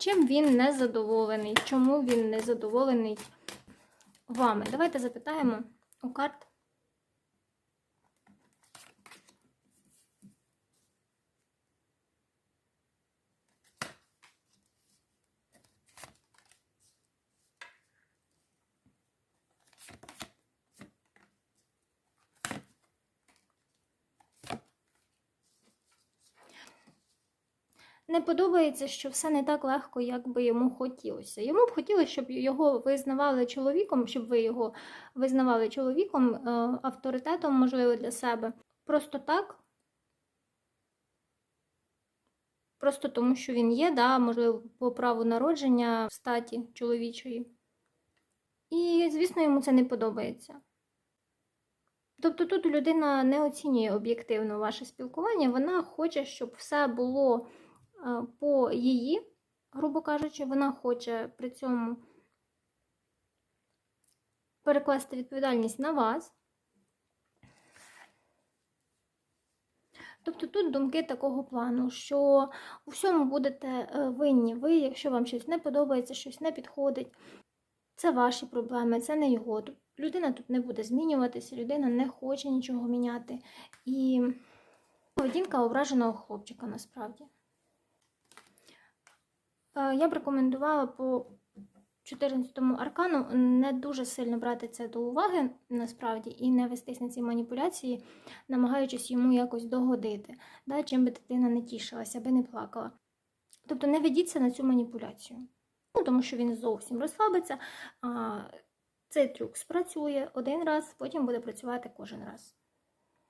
Чим він не задоволений? Чому він не задоволений вами? Давайте запитаємо у карт. Не подобається, що все не так легко, як би йому хотілося. Йому б хотілося, щоб його визнавали чоловіком, щоб ви його визнавали чоловіком, е, авторитетом, можливо, для себе. Просто так. Просто тому, що він є, да, можливо, по праву народження в статі чоловічої. І, звісно, йому це не подобається. Тобто тут людина не оцінює об'єктивно ваше спілкування, вона хоче, щоб все було по її, грубо кажучи, вона хоче при цьому перекласти відповідальність на вас. Тобто тут думки такого плану, що у всьому будете е, винні ви, якщо вам щось не подобається, щось не підходить. Це ваші проблеми, це не його. Людина тут не буде змінюватися, людина не хоче нічого міняти. І поведінка ображеного хлопчика насправді. Е, Я б рекомендувала по 14-му аркану не дуже сильно брати це до уваги насправді і не вестись на ці маніпуляції, намагаючись йому якось догодити, да, чим би дитина не тішилася, аби не плакала. Тобто не ведіться на цю маніпуляцію. Ну, тому що він зовсім розслабиться. А цей трюк спрацює один раз, потім буде працювати кожен раз.